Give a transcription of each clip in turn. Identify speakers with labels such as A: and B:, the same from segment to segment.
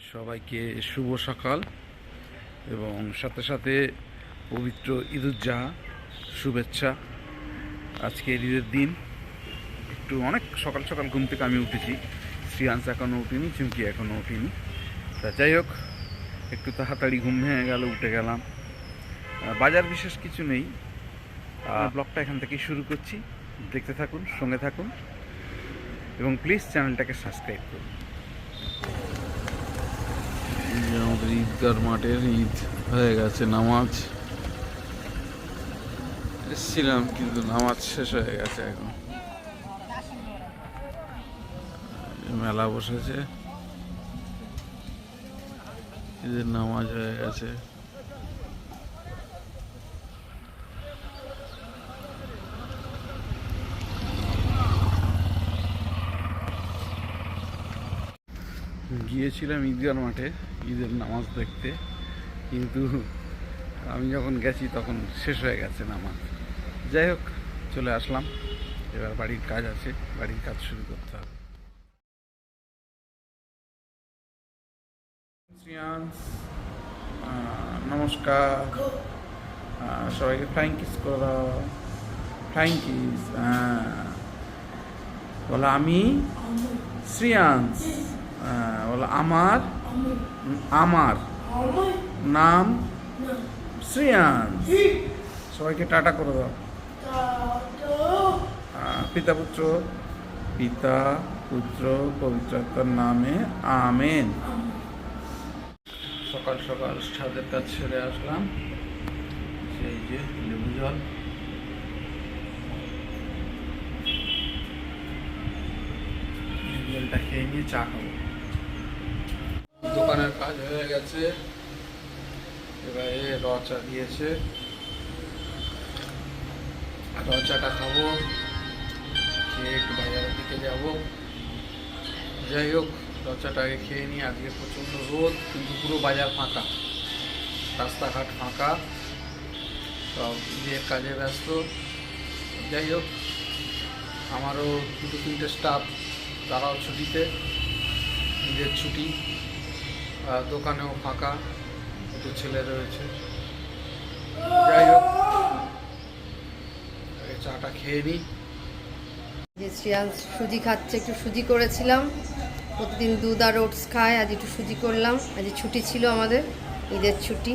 A: সবাইকে শুভ সকাল এবং সাথে সাথে পবিত্র ঈদুজ্জাহা শুভেচ্ছা। আজকে ঈদের দিন। একটু অনেক সকাল সকাল ঘুম থেকে আমি উঠেছি। শ্রিয়াংশ এখনও উঠিনি চুমকি এখনও উঠিনি। তা যাই হোক একটু তাড়াতাড়ি ঘুম ভেঙে গেল উঠে গেলাম। বাজার বিশেষ কিছু নেই। ব্লগটা এখান থেকেই শুরু করছি। দেখতে থাকুন সঙ্গে থাকুন। এবং প্লিজ চ্যানেলটাকে সাবস্ক্রাইব করুন। যে আমাদের ঈদগার মাঠের ঈদ হয়ে গেছে, নামাজ। এসছিলাম, কিন্তু নামাজ শেষ হয়ে গেছে এখন। মেলা বসেছে। ঈদের নামাজ হয়ে গেছে। গিয়েছিলাম ঈদগার মাঠে, ঈদের নামাজ দেখতে। কিন্তু আমি যখন গেছি তখন শেষ হয়ে গেছে নামাজ। যাই হোক, চলে আসলাম। এবার বাড়ির কাজ আছে, বাড়ির কাজ শুরু করতে হবে। নমস্কার। সবাইকে ফ্লাইং কিস করো ফ্লাইং কিস বলো আমি শ্রিয়াংশ। বলো, আমার? আমার। নাম? শ্রিয়াংশ সবাইকে টাটা করে দাও। পিতা পুত্র? পিতা পুত্র পবিত্রতার নামে আমেন। সকাল সকাল ছাদের কাজ ছেড়ে আসলাম। সেই যে লেবু জল। জলটা খেয়ে নিয়ে চা খাব। দোকানের কাজ হয়ে গেছে। এবারে র চা দিয়েছে। র চাটা খাব। খেয়ে বাজারের দিকে যাব। যাই হোক র চাটা আগে খেয়ে নিই। আজকে প্রচণ্ড রোদ, কিন্তু পুরো বাজার ফাঁকা। রাস্তাঘাট ফাঁকা। সব বিয়ের কাজে ব্যস্ত। যাই হোক, আমারও দুটো তিনটে স্টাফ তারাও ছুটিতে। নিজের ছুটি। দোকানেও ফাঁকা দুটো ছেলে রয়েছে। যাই হোক চাটা খেয়ে নিই।
B: যে শ্রিয়াংশ সুজি খাচ্ছে একটু সুজি করেছিলাম। প্রতিদিন দুধ আর ওটস খায় আজ একটু সুজি করলাম। আজ ছুটি ছিল আমাদের ঈদের ছুটি।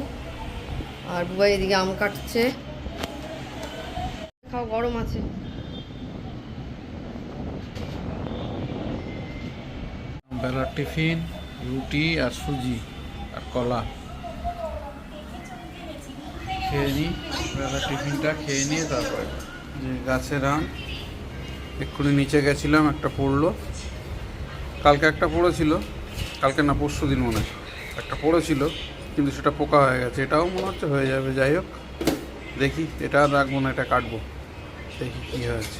B: আর বুবাই এদিকে আম কাটছে। খাও গরম আছে।
A: বেলার টিফিন। রুটি আর সুজি আর কলা। খেয়ে নিই বেলা টিফিনটা খেয়ে নিয়ে তারপরে যে গাছের আম এক্ষুনি নিচে গেছিলাম, একটা পড়ল। কালকে একটা পড়েছিল, কালকে না পরশু দিন মনে হয়। একটা পড়েছিল, কিন্তু সেটা পোকা হয়ে গেছে। এটাও মনে হচ্ছে হয়ে যাবে, যাই হোক। দেখি, এটা রাখব না, এটা কাটবো। দেখি কী হয়েছে।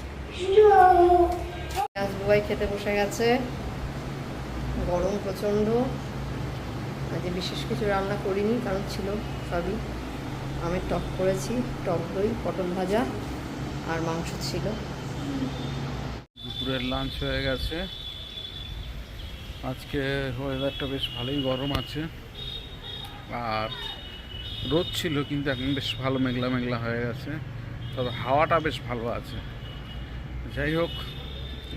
B: খেতে বসে গেছে। গরম প্রচণ্ড। আজ বিশেষ কিছু রান্না করিনি, কারণ ছিল সবই। আমি টক করেছি, টক দই, পটল ভাজা আর মাংস ছিল।
A: দুপুরের লাঞ্চ হয়ে গেছে। আজকে ওয়েদারটা বেশ ভালোই গরম আছে। আর রোদ ছিল, কিন্তু এখন বেশ ভালো মেঘলা মেঘলা হয়ে গেছে। তবে হাওয়াটা বেশ ভালো আছে। যাই হোক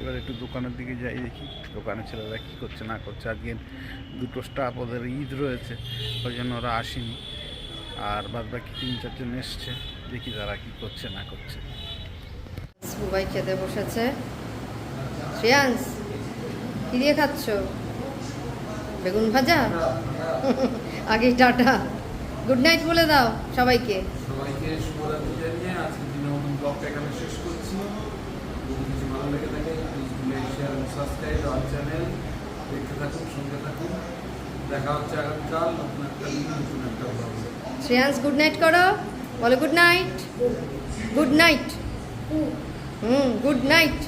A: এবার একটু দোকানের দিকে যাই দেখি দোকানে ছেলেরা কী করছে না করছে। আজকে দুটো স্টাফ ওদের ঈদ রয়েছে ওই জন্য ওরা আসেনি। আর বাদ বাকি তিন চারজন এসছে দেখি তারা কী করছে না করছে।
B: বুবাই খেতে বসেছে। শ্রেয়াংশ কি দিয়ে খাচ্ছ? বেগুন ভাজা? আগে টাটা। গুড নাইট বলে দাও সবাইকে।
A: সবাইকে শুভরাত্রি জানিয়ে আজকে দিনের মতন ব্লগটা এখানে শেষ করছি। যদি কিছু ভালো লেগে থাকে প্লিজ শেয়ার সাবস্ক্রাইব চ্যানেল দেখতে থাকুন থাকুন। দেখা হচ্ছে আগামীকাল, নতুন একটা নতুন একটা
B: গুড নাইট করো। বলো good night good night hmm good night